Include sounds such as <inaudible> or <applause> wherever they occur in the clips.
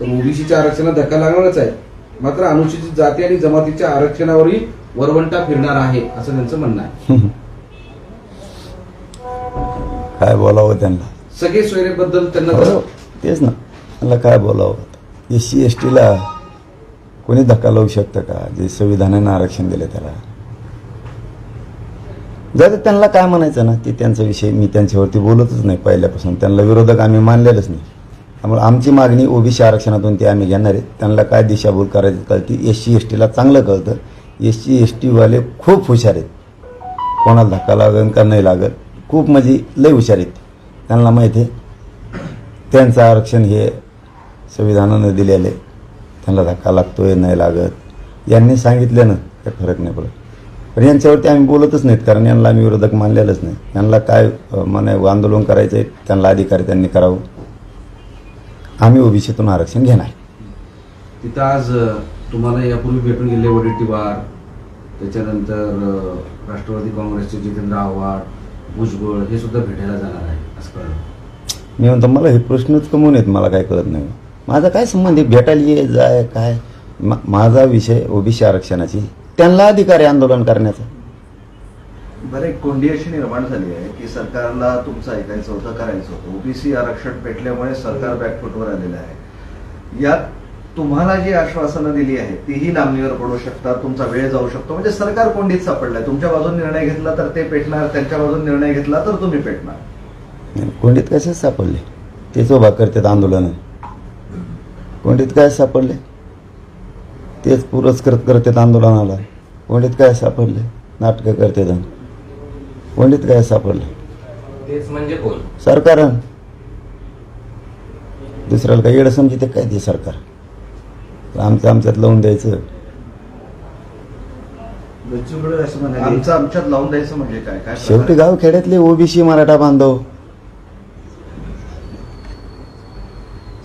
तर ओबीसीच्या आरक्षणात धक्का लागणारच आहे. मात्र अनुसूचित जाती आणि जमातीच्या आरक्षणावरही वरवंटा फिरणार आहे असं त्यांचं म्हणणं आहे. काय बोलावं त्यांना? सगळे सोयरेबद्दल त्यांना हो, तेच ना. त्यांना काय बोलावं? एस सी एस टीला कोणी धक्का लावू शकतं का? जे संविधानानं आरक्षण दिलं त्याला. जाऊ दे, त्यांना काय म्हणायचं ना? ते त्यांचा विषय मी त्यांच्यावरती बोलतच नाही पहिल्यापासून. त्यांना विरोधक आम्ही मानलेलंच नाही. त्यामुळे आमची मागणी ओबीसी आरक्षणातून ती आम्ही घेणार आहे. त्यांना काय दिशाभूल करायची कळती एस सी एस टीला चांगलं कळतं. एस सी एस टीवाले खूप हुशार आहेत. कोणाला धक्का लागेल का नाही लागत खूप म्हणजे लय हुशार आहेत. त्यांना माहिती आहे त्यांचं आरक्षण हे संविधानानं दिलेलं आहे. त्यांना धक्का लागतोय नाही लागत. यांनी सांगितलं ना काय फरक नाही पडत. पण यांच्यावरती आम्ही बोलतच नाहीत कारण यांना आम्ही विरोधक मानलेलंच नाही. यांना काय अं, आंदोलन करायचं आहे त्यांना अधिकारी त्यांनी करावं. आम्ही ओबीसीतून आरक्षण घेणार. तिथं आज तुम्हाला यापूर्वी भेटून गेले वडेट्टीवार त्याच्यानंतर राष्ट्रवादी काँग्रेसचे जितेंद्र आव्हाड भुजबळ हे सुद्धा भेटायला जाणार आहे असं कळलं. मी म्हणतो मला हे प्रश्नच कमवून येत मला काय कळत नाही. माझा काय संबंध आहे? भेटायला ये जाय काय? माझा विषय ओबीसी आरक्षणाची. त्यांना अधिकार आहे आंदोलन करण्याचा. बरं एक कोंडी अशी निर्माण झाली आहे की सरकारला तुमचं ऐकायचं होतं करायचं होतं. ओबीसी आरक्षण पेटल्यामुळे सरकार बॅकफुटवर आलेलं आहे. यात तुम्हाला जी आश्वासनं दिली आहेत तीही लांबणीवर पडू शकतात तुमचा वेळ जाऊ शकतो. म्हणजे सरकार कोंडीत सापडलाय. तुमच्या बाजून निर्णय घेतला तर ते पेटणार त्यांच्या बाजून निर्णय घेतला तर तुम्ही पेटणार. कोंडीत कसे सापडले? तेच उभा करतात आंदोलन कोंडीत काय सापडले? तेच पुरस्कृत करतात आंदोलनाला. कोंडीत काय सापडले? नाटकं करतात कोंडीत काय सापडले? तेच म्हणजे कोण? सरकार दुसऱ्याला काही येडं समजिते काय ते सरकार? आमचं आमच्यात लावून द्यायचं. आमचं आमच्यात लावून द्यायचं म्हणजे काय? काय शेवटी गाव खेड्यातले ओबीसी मराठा बांधव.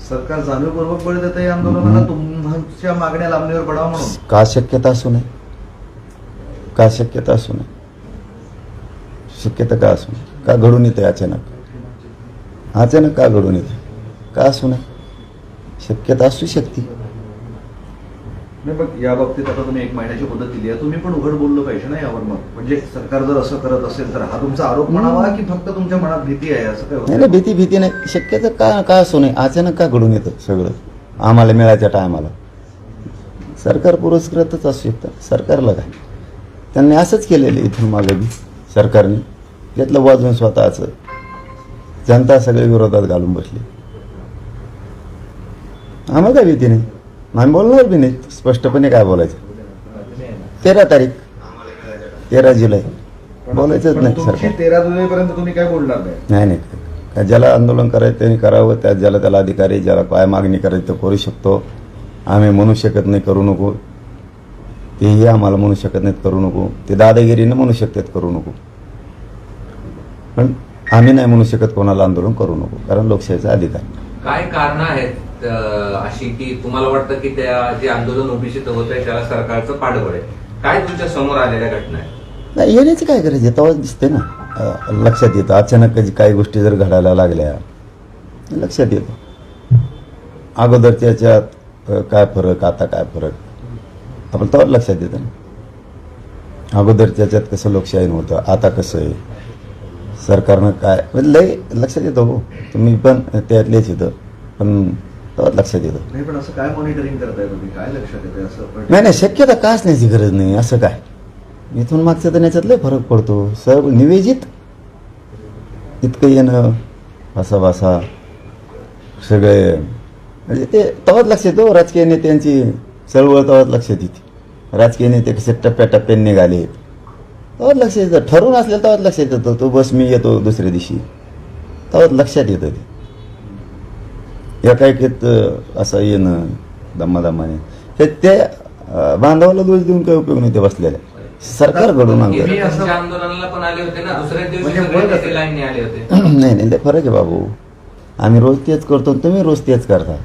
सरकार जाणीवपूर्वक बळ देत आहे आंदोलनाला? तुमच्या मागण्या लांबणीवर पडावं म्हणून? का शक्यता असू नये? का शक्यता असू नये? शक्यता का असू का घडून येते अचानक? अचानक का घडून येते का असू नये शक्यता असू शकते. नाही बघ या बाबतीत आता तुम्ही एक महिन्याची मुदत दिली आहे. तुम्ही पण उघड बोललं पाहिजे ना यावर मग. म्हणजे सरकार जर असं करत असेल तर हा तुमचा आरोप म्हणावा की फक्त तुमच्या मनात भीती आहे असं काय नाही नाही भीती भीती नाही. शक्यता का का असू नये? अचानक का घडून येतं सगळं? आम्हाला मिळायच्या टायमाला. सरकार पुरस्कृतच असू शकतं. सरकारला काय? त्यांनी असंच केलेलं इथून मागे बी सरकारने. घेतलं वाजवून स्वतःचं. जनता सगळे विरोधात घालून बसली. आम्हाला काय भीती नाही. आम्ही बोलणार बी नाही. स्पष्टपणे काय बोलायचं? तेरा तारीख. तेरा जुलै. बोलायचंच नाही सरकार. तेरा जुलैपर्यंत तुम्ही काय बोलणार नाही? नाही ज्याला आंदोलन करायचं त्यांनी करावं त्या ज्याला त्याला अधिकारी ज्याला काय मागणी करायची तो करू शकतो. आम्ही म्हणू शकत नाही करू नको. तेही आम्हाला म्हणू शकत नाहीत करू नको. ते दादागिरीनं म्हणू शकतात करू नको. पण आम्ही नाही म्हणू शकत कोणाला आंदोलन करू नको कारण लोकशाहीचा अधिकार काय कारण आहेत अशी की तुम्हाला वाटतं की त्या जे आंदोलन ओबीसीत होत आहे त्याला सरकारचं पाठबळ आहे? काय तुमच्यासमोर आलेल्या घटना आहेत? नाही येण्याचं काय करायचं तेव्हाच दिसते ना अं, लक्षात येतं. अचानक कधी काही गोष्टी जर घडायला लागल्या लक्षात येतं. अगोदरच्या याच्यात अं, काय फरक आता काय फरक? आपण तेव्हाच लक्षात येतं ना. अगोदरच्या याच्यात कसं लोकशाही होतं आता कसं आहे? सरकारनं काय? म्हणजे लय लक्षात येतं हो. तुम्ही पण त्यातलेच येतं पण तेव्हाच लक्षात येतं. नाही पण असं काय मॉनिटरिंग करताय तुम्ही? काय लक्षात येते असं? पण नाही नाही शक्यता का असण्याची गरज नाही. असं काय? इथून मागच्या तर याच्यात लय फरक पडतो. सर्व निवेजित इतकं येणं भासा भासा सगळे म्हणजे ते तेव्हाच लक्षात येतो राजकीय नेत्यांची चळवळ तेव्हाच लक्षात येते. राजकीय नेते कसे टप्प्याटप्प्याने निघाले तेव्हाच लक्षात येतं ठरवून असलेलं तेव्हाच लक्षात येतं तो बस मी येतो दुसऱ्या दिवशी. तेव्हाच लक्षात येतं ते. एकाएकीत असं येणं दमादमाने. हे ते बांधवाला दोष देऊन काही उपयोग नाही ते बसलेले. सरकार घडून तुम्ही आणतं आमच्या आंदोलनाला पण आले होते ना? दुसऱ्या दिवशी म्हणजे होते. <clears throat> नाही नाही लय फरक आहे बाबू. आम्ही रोज तेच करतो आणि तुम्ही रोज तेच करता.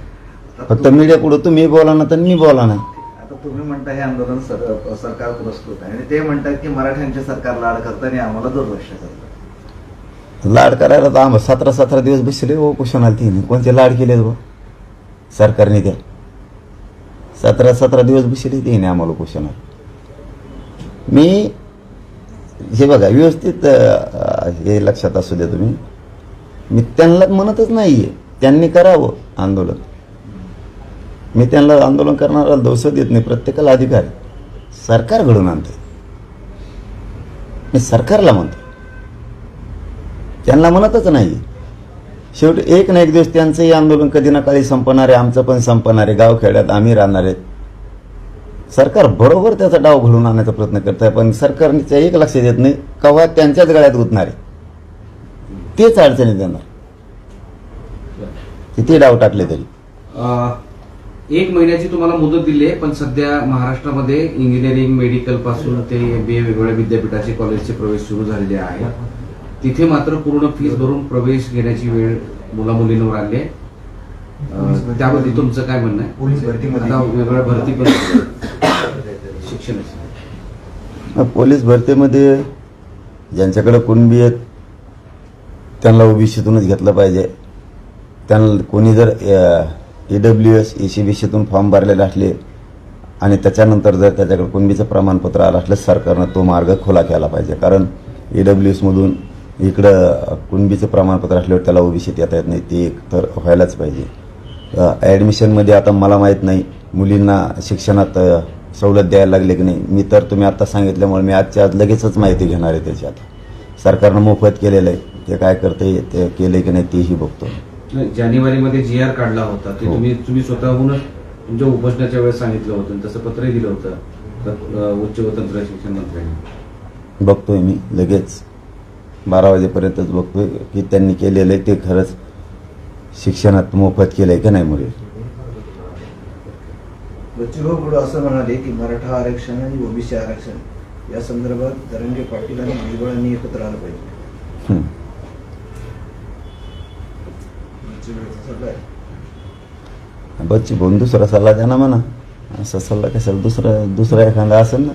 फक्त मीडिया पुढं तुम्ही बोला ना तर मी बोला ना. तुम्ही म्हणता हे आंदोलन सर- सरकार पुरस्कृत आहे. आणि ते म्हणतात की मराठ्यांचे सरकार लाड करतं आणि आम्हाला दुर्लक्ष करतं लाड करायला तर आम्हाला सतरा सतरा दिवस बसले हो कुशन आली तिने. कोणते लाड केले बा सरकारने द्या सतरा सतरा दिवस बसले तिने आम्हाला उपोषणात मी हे बघा व्यवस्थित हे लक्षात असू द्या तुम्ही. मी त्यांना म्हणतच नाही आहे त्यांनी करावं आंदोलन. मी त्यांना आंदोलन करणारा दोष देत नाही प्रत्येकाला अधिकार सरकार घडून आणते. मी सरकारला म्हणतो. त्यांना म्हणतच नाही. शेवटी एक ना एक दिवस त्यांचंही आंदोलन कधी ना काळी संपणार आहे आमचं पण संपणार आहे. गावखेड्यात आम्ही राहणार आहेत सरकार बरोबर त्याचा डाव घडून आणण्याचा प्रयत्न करत आहे पण सरकारने एक लक्ष देत नाही कवा त्यांच्याच गळ्यात गुतणार आहे. तेच अडचणी देणार किती डाव टाकले तरी. एक महिन्याची तुम्हाला मुदत दिली आहे पण सध्या महाराष्ट्रामध्ये इंजिनिअरिंग मेडिकलपासून ते बी ए वेगवेगळ्या विद्यापीठाचे कॉलेजचे प्रवेश सुरू झालेले आहेत. तिथे मात्र पूर्ण फीस भरून प्रवेश घेण्याची वेळ मुला मुलींवर आली आहे. त्याबद्दल तुमचं काय म्हणणं आहे? पोलीस भरतीमध्ये. आता वेगवेगळ्या भरती पण शिक्षणाची पोलीस भरतीमध्ये ज्यांच्याकडे कुणबी आहेत त्यांना ओबीसीतूनच घेतलं पाहिजे. त्यांना कोणी जर E W S A C B सीतून form भरलेले असले आणि त्याच्यानंतर जर त्याच्याकडे कुणबीचं प्रमाणपत्र आलं असलं सरकारनं तो मार्ग खुला केला पाहिजे. कारण ई डब्ल्यू एसमधून इकडं कुणबीचं प्रमाणपत्र असल्यावर त्याला ओबीसीत येता येत नाही ते एक तर व्हायलाच पाहिजे. ॲडमिशनमध्ये आता मला माहीत नाही मुलींना शिक्षणात सवलत द्यायला लागले की नाही. मी तर तुम्ही आत्ता सांगितल्यामुळे मी आजच्या आज लगेचच माहिती घेणार आहे त्याची आता. सरकारनं मोफत केलेलं आहे ते काय करते ते केले की नाही तेही बघतो. जानेवारीमध्ये जी आर काढला होता. ते हो. तुम्ही तुम्ही स्वतःहूनच तुमच्या उपोषणाच्या वेळेस सांगितलं होतं आणि तसं पत्रही दिलं होतं. तर, उच्च व तंत्र शिक्षण मंत्र्यांनी. बघतोय मी लगेच बारा वाजेपर्यंतच बघतोय की त्यांनी केलेलं आहे ते खरंच शिक्षणात मोफत केलं आहे की नाही मुली बच्चूभाऊ पुढे असं म्हणाले की मराठा आरक्षण आणि ओबीसी आरक्षण या संदर्भात धरंगे पाटील आणि भुजबळांनी एकत्र आलं पाहिजे हं. तसं काय? बच्ची भाऊन दुसरा सल्ला द्या ना म्हणा. असा सल्ला कशाला? दुसरा दुसरा एखादा असेल ना.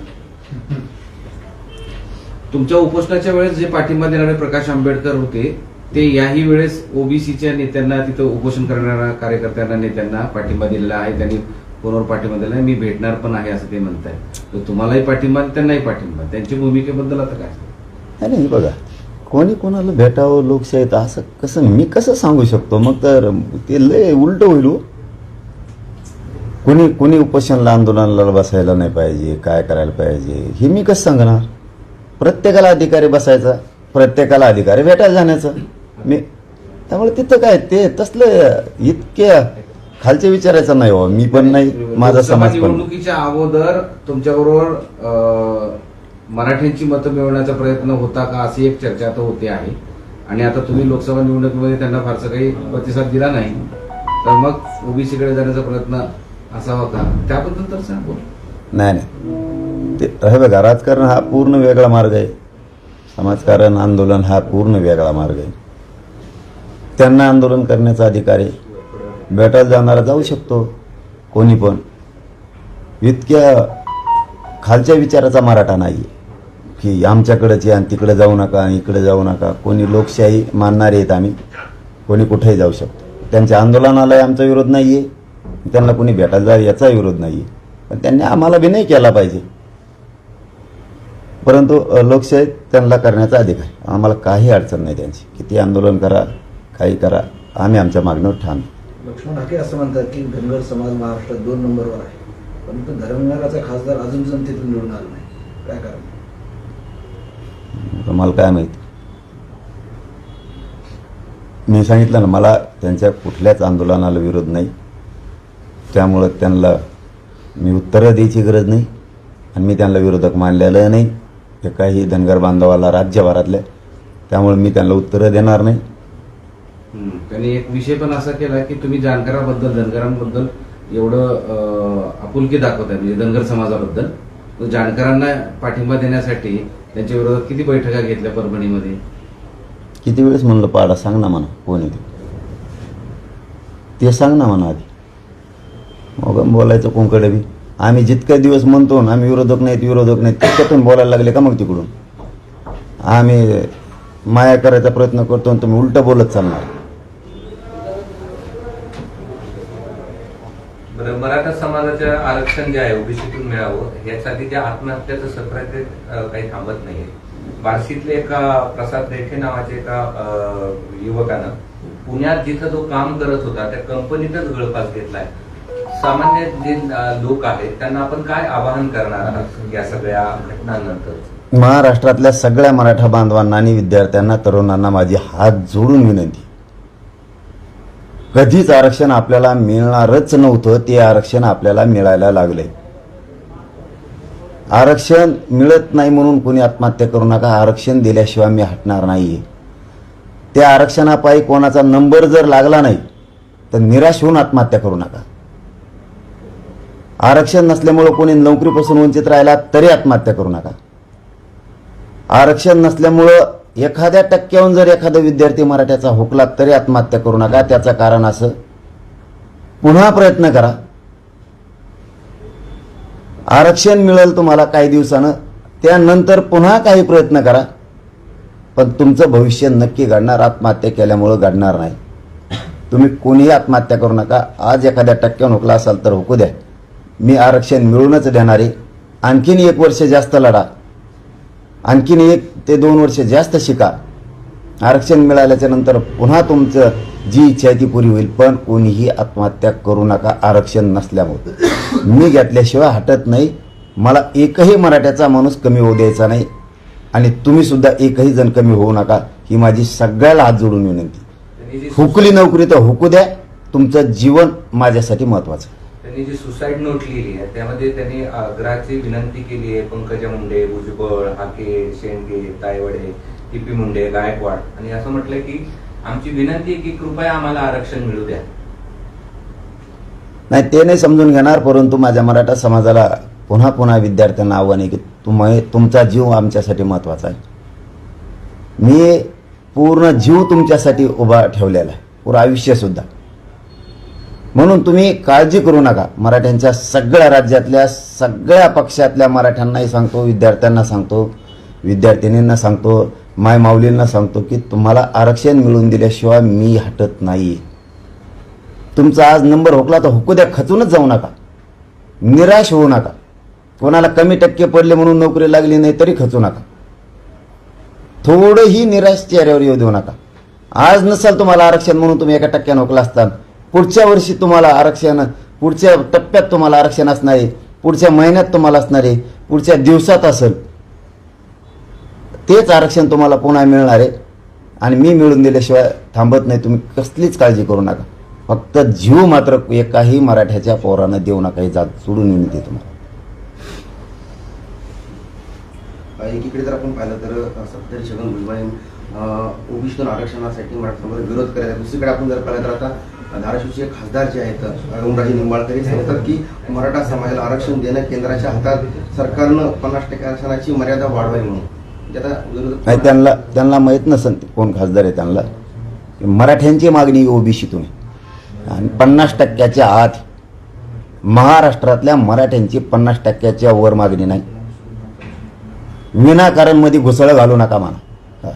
तुमच्या उपोषणाच्या वेळेस जे पाठिंबा देणारे प्रकाश आंबेडकर होते ते याही वेळेस ओबीसीच्या नेत्यांना तिथं उपोषण करणाऱ्या कार्यकर्त्यांना नेत्यांना पाठिंबा दिलेला आहे. त्यांनी फोनवर पाठिंबा दिला आहे. मी भेटणार पण आहे असं ते म्हणताय तर तुम्हालाही पाठिंबा आणि त्यांनाही पाठिंबा. त्यांच्या भूमिकेबद्दल आता काय नाही नाही बघा. कोणी कोणाला भेटावं लोकशाहीत असं कसं मी कसं सांगू शकतो? मग तर ते लय उलट होईल हो. कोणी कोणी उपोषणला आंदोलनाला बसायला नाही पाहिजे काय करायला पाहिजे हे मी कसं सांगणार? प्रत्येकाला अधिकारी बसायचा प्रत्येकाला अधिकारी भेटायला जाण्याचं. मी त्यामुळे तिथं काय ते तसलं इतक्या खालचे विचारायचं नाही हो. मी पण नाही माझा समाज पण अगोदर तुमच्याबरोबर मराठ्यांची मतं मिळवण्याचा प्रयत्न होता का अशी एक चर्चा आता होते आहे. आणि आता तुम्ही लोकसभा निवडणुकीमध्ये त्यांना फारसा काही प्रतिसाद दिला नाही. तर मग ओबीसीकडे जाण्याचा प्रयत्न असावा का? त्याबद्दल तर सांगू. नाही नाही. ते हे बघा राजकारण हा पूर्ण वेगळा मार्ग आहे. समाजकारण आंदोलन हा पूर्ण वेगळा मार्ग आहे. त्यांना आंदोलन करण्याचा अधिकार आहे. भेटायला जाणारा जाऊ शकतो कोणी पण. इतक्या खालच्या विचाराचा मराठा नाही की आमच्याकडंच या आणि तिकडे जाऊ नका आणि इकडे जाऊ नका. कोणी लोकशाही मानणारे आहेत आम्ही. कोणी कुठेही जाऊ शकतो त्यांच्या आंदोलनालाही आमचा विरोध नाही आहे त्यांना कोणी भेटायला जा याचा विरोध नाही आहे पण त्यांनी आम्हाला विनय केला पाहिजे. परंतु लोकशाही त्यांना करण्याचा अधिकार आहे. आम्हाला काही अडचण नाही त्यांची. किती आंदोलन करा काही करा आम्ही आमच्या मागणीवर ठाम लक्ष्मण हाके असं म्हणतात की धनगर समाज महाराष्ट्रात दोन नंबरवर आहे. परंतु धर्मनगराचा खासदार अजून जनतेतून निवडून आला नाही. काय कारण? आता मला काय माहिती? मी सांगितलं ना मला त्यांच्या कुठल्याच आंदोलनाला विरोध नाही. त्यामुळं त्यांना मी उत्तरं द्यायची गरज नाही आणि मी त्यांना विरोधक मानलेलं नाही. ते काही धनगर बांधवाला राज्यभरातल्या त्यामुळे मी त्यांना उत्तरं देणार नाही. त्यांनी एक विषय पण असा केला की तुम्ही जानकराबद्दल धनगरांबद्दल एवढं आपुलकी दाखवताय म्हणजे धनगर समाजाबद्दल. तर जानकरांना पाठिंबा देण्यासाठी त्यांच्या विरोधात किती बैठका घेतल्या परभणीमध्ये? किती वेळेस म्हणलं पाडा सांग ना म्हणा कोण आहे ते? ते सांग ना म्हणा आधी. मग बोलायचं कोणकडे बी. आम्ही जितके दिवस म्हणतो ना आम्ही विरोधक नाहीत विरोधक नाहीत तितक्यातून बोलायला लागले का मग तिकडून? आम्ही माया करायचा प्रयत्न करतो आणि तुम्ही उलटं बोलत चालणार. मराठा समाजाच्या आरक्षण जे आहे मिळावं यासाठी त्या आत्महत्याचं सत्र ते काही थांबत नाहीये. बार्शीतले एका प्रसाद रेठे नावाच्या एका अं, युवकानं पुण्यात जिथं तो काम करत होता त्या कंपनीतच गळफास घेतलाय. सामान्य जे लोक आहेत त्यांना आपण काय आवाहन करणार आहात या सगळ्या घटनांनंतर? महाराष्ट्रातल्या सगळ्या मराठा बांधवांना आणि विद्यार्थ्यांना तरुणांना माझी हात जोडून विनंती. कधीच आरक्षण आपल्याला मिळणारच नव्हतं ते आरक्षण आपल्याला मिळायला लागले आरक्षण मिळत नाही म्हणून कोणी आत्महत्या करू नका. आरक्षण दिल्याशिवाय मी हटणार नाही आहे त्या आरक्षणापायी कोणाचा नंबर जर लागला नाही तर निराश होऊन आत्महत्या करू नका. आरक्षण नसल्यामुळं कोणी नोकरीपासून वंचित राहिला तरी आत्महत्या करू नका. आरक्षण नसल्यामुळं एखाद्या टक्क्याहून जर एखादा विद्यार्थी मराठ्याचा हुकला तरी आत्महत्या करू नका. त्याचं कारण असं. पुन्हा प्रयत्न करा. आरक्षण मिळेल तुम्हाला काही दिवसानं त्यानंतर पुन्हा काही प्रयत्न करा. पण तुमचं भविष्य नक्की घडणार आत्महत्या केल्यामुळं घडणार नाही. तुम्ही कोणीही आत्महत्या करू नका. आज एखाद्या टक्क्यावर हुकला असाल तर हुकू द्या. मी आरक्षण मिळूनच देणार आहे. आणखीन एक वर्ष जास्त लढा. आणखीन एक ते दोन वर्ष जास्त शिका. आरक्षण मिळाल्याच्या नंतर पुन्हा तुमचं जी इच्छा आहे ती पुरी होईल पण कोणीही आत्महत्या करू नका आरक्षण नसल्यामुळे. मी घेतल्याशिवाय हटत नाही. मला एकही मराठ्याचा माणूस कमी होऊ द्यायचा नाही. आणि तुम्ही सुद्धा एकही जण कमी होऊ नका ही माझी सगळ्याला हात जोडून विनंती. हुकली नोकरी तर हुकू द्या तुमचं जीवन माझ्यासाठी महत्वाचं त्यांनी जी सुसाईड नोट लिहिली आहे त्यामध्ये त्यांनी आग्रहाची विनंती केली आहे पंकजा मुंडे भुजबळ हाके शेंडगे तायवडे टीपी मुंडे गायकवाड. आणि असं म्हटलंय की आमची विनंती आहे की कृपया आम्हाला आरक्षण मिळू द्या. नाही ते नाही समजून घेणार परंतु माझ्या मराठा समाजाला पुन्हा पुन्हा विद्यार्थ्यांना आव्हान आहे की तुमचा जीव आमच्यासाठी महत्त्वाचा आहे. मी पूर्ण जीव तुमच्यासाठी उभा ठेवलेला आहे पूर्ण आयुष्यसुद्धा म्हणून तुम्ही काळजी करू नका. मराठ्यांच्या सगळ्या राज्यातल्या सगळ्या पक्षातल्या मराठ्यांनाही सांगतो विद्यार्थ्यांना सांगतो विद्यार्थिनींना सांगतो माय माऊलींना सांगतो की तुम्हाला आरक्षण मिळवून दिल्याशिवाय मी हटत नाही. तुमचा आज नंबर हुकला तर हुकू द्या खचूनच जाऊ नका. निराश होऊ नका. कोणाला कमी टक्के पडले म्हणून नोकरी लागली नाही तरी खचू नका. थोडंही निराश चेहऱ्यावर येऊ देऊ नका. आज नसाल तुम्हाला आरक्षण म्हणून तुम्ही एका टक्क्यानं हुकला असता. पुढच्या वर्षी तुम्हाला आरक्षण पुढच्या टप्प्यात तुम्हाला आरक्षण असणार आहे. पुढच्या महिन्यात तुम्हाला असणार आहे. पुढच्या दिवसात असेल. तेच आरक्षण तुम्हाला पुन्हा मिळणार आहे. आणि मी मिळून दिल्याशिवाय थांबत नाही. तुम्ही कसलीच काळजी करू नका. फक्त जीव मात्र एकाही मराठ्याच्या पोरानं देऊ नका. ही जात सोडून विनंती आहे तुम्हाला. एकीकडे जर आपण पाहिलं तर सत्तर छगन भुजबळ ओबीसीतून आरक्षणासाठी मराठा विरोध करत आहे. दुसरीकडे आपण जर पाहिलं तर आता धाराशिवचे खासदार जे आहेत ओमराजे निंबाळकर हे सांगतात की मराठा समाजाला आरक्षण देणं केंद्राच्या हातात सरकारनं पन्नास टक्के आरक्षणाची मर्यादा वाढवावी म्हणून. नाही त्यांना त्यांना माहीत नसन ते कोण खासदार आहे त्यांना. मराठ्यांची मागणी ओबीसीतून. तुम्ही आणि पन्नास टक्क्याच्या आत महाराष्ट्रातल्या मराठ्यांची पन्नास टक्क्याच्या वर मागणी नाही. विनाकारणमध्ये घुसळं घालू नका मला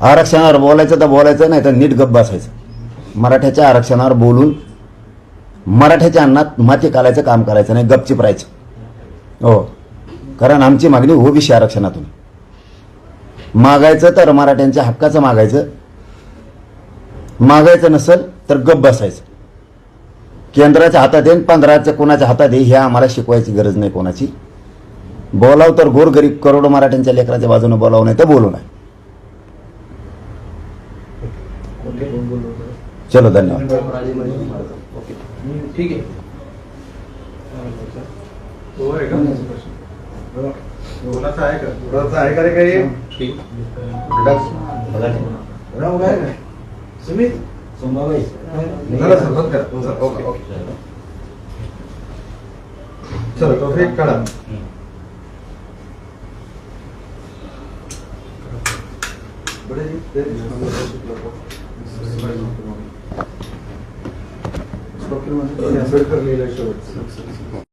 आरक्षणावर बोलायचं तर बोलायचं नाही तर नीट गप्प बसायचं. मराठ्याच्या आरक्षणावर बोलून मराठ्याच्या अन्नात माती कालायचं काम करायचं नाही गपचिप राहायचं. हो. कारण आमची मागणी ओबीसी आरक्षणातून. मागायचं तर मराठ्यांच्या हक्काचं मागायचं. मागायचं नसेल तर गप बसायचं. केंद्राच्या हातात येईन पंधराच्या कोणाच्या हातात आहे हे आम्हाला शिकवायची गरज नाही कोणाची. बोलाव तर गोरगरीब करोडो मराठ्यांच्या लेकराच्या बाजूने बोलावं नाही तर बोलू नाही चलो धन्यवाद. ठीक आहे. थोडंसं आहे का? रे काही? राव काय काय सुमित? झालं सर बंद करा. चल, ओके ओके. चलो तो फेक काढा आंबेडकर लिहिलं शेवट